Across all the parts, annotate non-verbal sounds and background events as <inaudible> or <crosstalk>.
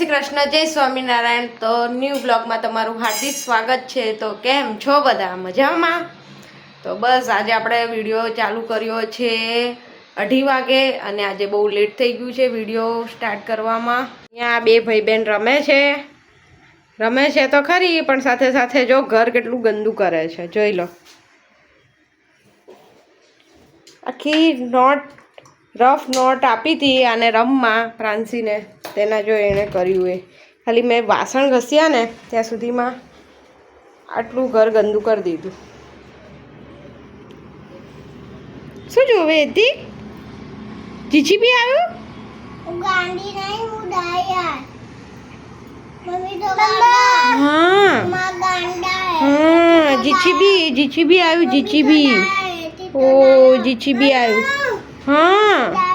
શ્રી કૃષ્ણ, જય સ્વામિનારાયણ. તો ન્યૂ બ્લોગમાં તમારું હાર્દિક સ્વાગત છે. તો કેમ છો બધા? મજામાં? તો બસ, આજે આપણે વીડિયો ચાલુ કર્યો છે અઢી વાગે અને આજે બહુ લેટ થઈ ગયું છે વીડિયો સ્ટાર્ટ કરવામાં. અહીંયા બે ભાઈ બહેન રમે છે. રમે છે તો ખરી, પણ સાથે સાથે જો ઘર કેટલું ગંદુ કરે છે. જોઈ લો. આખી નોટ રફ નોટ આપી હતી આને રમમાં પ્રાંસીને તેના જો એણે કર્યું એ. ખાલી મેં વાસણ ઘસ્યા ને ત્યાં સુધીમાં આટલું ઘર ગંદુ કરી દીધું. શું જોવે હતી જીજી બી આવ્યું? હું ગાંડી નહીં હું ડાયર. મમ્મી તો ગાંડા હા. હા જીચી બી બી આવ્યું જીછી બી ઓ જીછી બી આવ્યું. હા.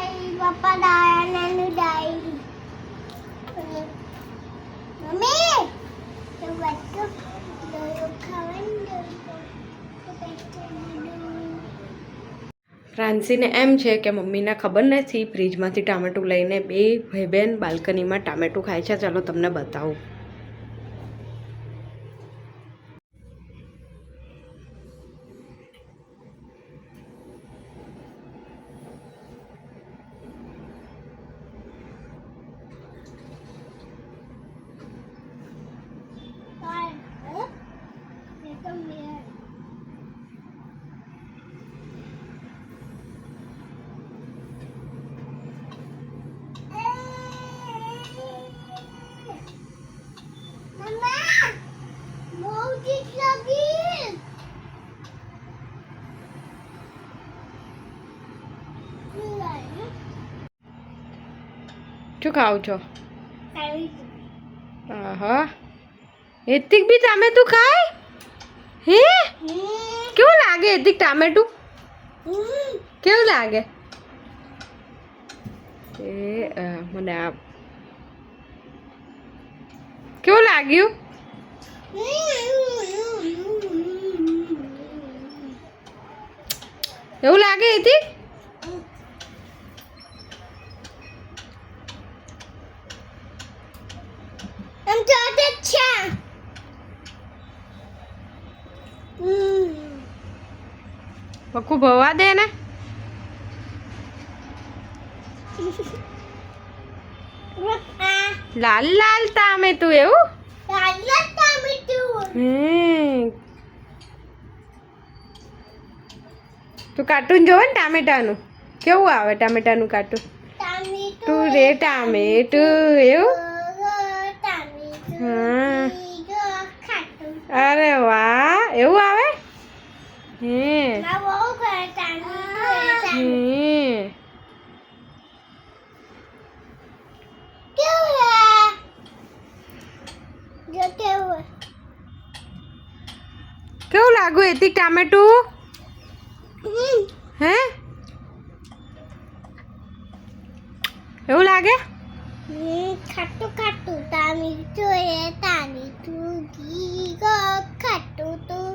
ફ્રાન્સીને એમ છે કે મમ્મીને ખબર નથી, ફ્રીજમાંથી ટામેટું લઈને બે ભાઈ બહેન બાલ્કનીમાં ટામેટું ખાય છે. ચાલો તમને બતાવું મમ્મા બહુ તીખ લાગી શું ખાવ છો? આહા. એતિક બી ટામેટું ખાય? હે? કેવું લાગે એતિક ટામેટું? કેવું લાગે? એ મને આ કેવું લાગ્યું? એવું લાગે એતિક એમ તો તે છે પક્કું ભવા દે ને. <laughs> લાલ લાલ તામે તું એવું? હમ તું. કાર્ટૂન જોવે ને ટામેટાનું? કેવું આવે ટામેટાનું કાર્ટૂન? તું રે ટામેટું એવું ટામેટું હા ખાટું અરે વાહ એવું આવે હે ના બહુ કરે ટામેટું હમ કેવું હે જો કેવું કેવું લાગુ એથી ટામેટું હમ હે એવું લાગે ખાટું ખાટું ટામેટું એ ટામેટું ઘી ગો ખાટું તું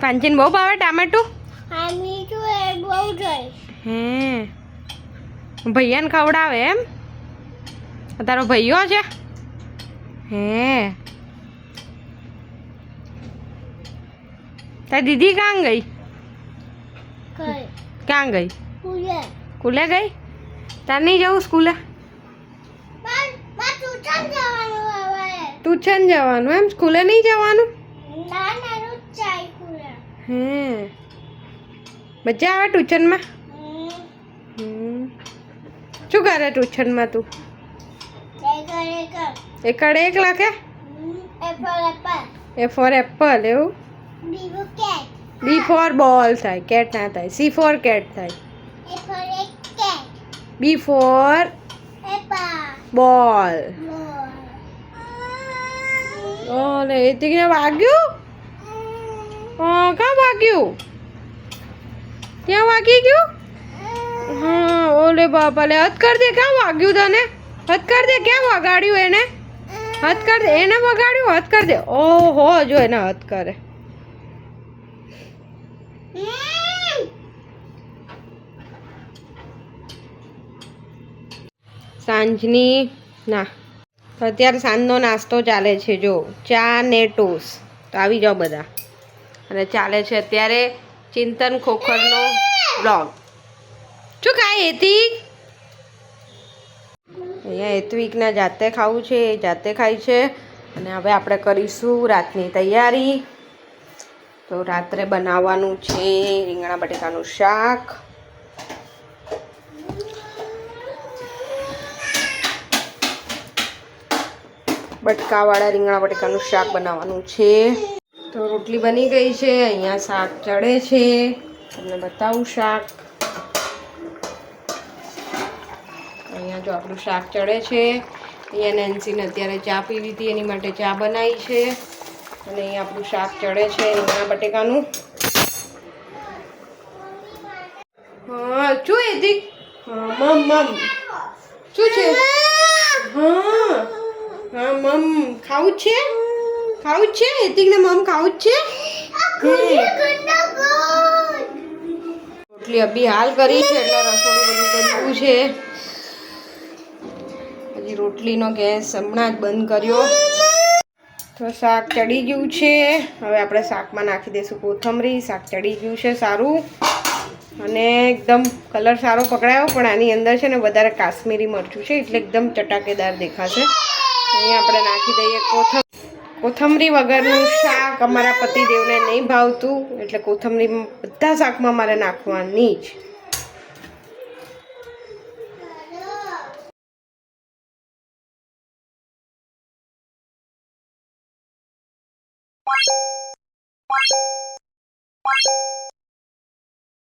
પાંચીને બહુ ભાવે ટામેટું ટામેટું એ બહુ જોઈ હે ભૈયાને ખવડાવે એમ તારો ભૈયો છે? હે. તારી દીદી ક્યાં ગઈ? ક્યાં ગઈ? સ્કૂલે. ગઈ? તાર નહીં જવું સ્કૂલે? ટ્યુશન જવાનું એમ? સ્કૂલે નહીં જવાનું? હે. મજા આવે ટ્યુશનમાં હમ. શું કરે ટ્યુશનમાં તું? એકડ એક લખે apple apple A for apple એવું બીબુ કેટ બી ફોર બોલ થાય કેટ ના થાય સી ફોર કેટ થાય એપલ એક cat B for apple ball ball ઓલે એ તીને વાગ્યું હા ક્યાં વાગ્યું ક્યાં વાગી ગયું હા ઓલે બાપા લે હથ કર દે ક્યાં વાગ્યું તને હથ કર દે ક્યાં વગાડ્યું એને હથ કર દે એને વગાડ્યું હથ કર દે. ઓહો, જો એને હથ કરે સાંજની, ના. તો અત્યારે સાંજનો નાસ્તો ચાલે છે, જો. ચા ને ટોસ. તો આવી જાઓ બધા. અને ચાલે છે અત્યારે ચિંતન ખોખરનો બ્લોગ શું ખાય હેતિક અહીંયા હેતવિકના જાતે ખાવું છે, એ જાતે ખાય છે. અને હવે આપણે કરીશું રાતની તૈયારી. તો રાત્રે બનાવવાનું છે રીંગણા બટેકાનું શાક. બટકાવાળા રીંગણા બટેકાનું શાક બનાવવાનું છે. તો રોટલી બની ગઈ છે, અહીંયા શાક ચડે છે. તમને બતાવું શાક. અહીંયા જો આપણું શાક ચડે છે. અહીંયા નેન્સીને અત્યારે ચા પીવી હતી એની માટે ચા બનાવી છે. અને અહીંયા આપણું શાક ચડે છે રીંગણા બટેકાનું. હા, શું એથી હા શું છે? હા હા, મમ. ખાવું છે? ખાવું છે? એતિકને મમ ખાવું છે? રોટલી અભી હાલ કરી છે, એટલે રસોડું બધું કરવું છે. રોટલીનો ગેસ હમણાં જ બંધ કર્યો. તો શાક ચડી ગયું છે. હવે આપણે શાકમાં નાખી દઈશું કોથમરી. શાક ચડી ગયું છે સારું. અને એકદમ કલર સારો પકડાયો, પણ આની અંદર છે ને વધારે કાશ્મીરી મરચું છે, એટલે એકદમ ચટાકેદાર દેખાશે. અહીંયા આપણે નાખી દઈએ કોથમ, કોથમરી વગરનું શાક અમારા પતિદેવને નહીં ભાવતું, એટલે કોથમરી બધા શાકમાં મારે નાખવાની જ. Bye.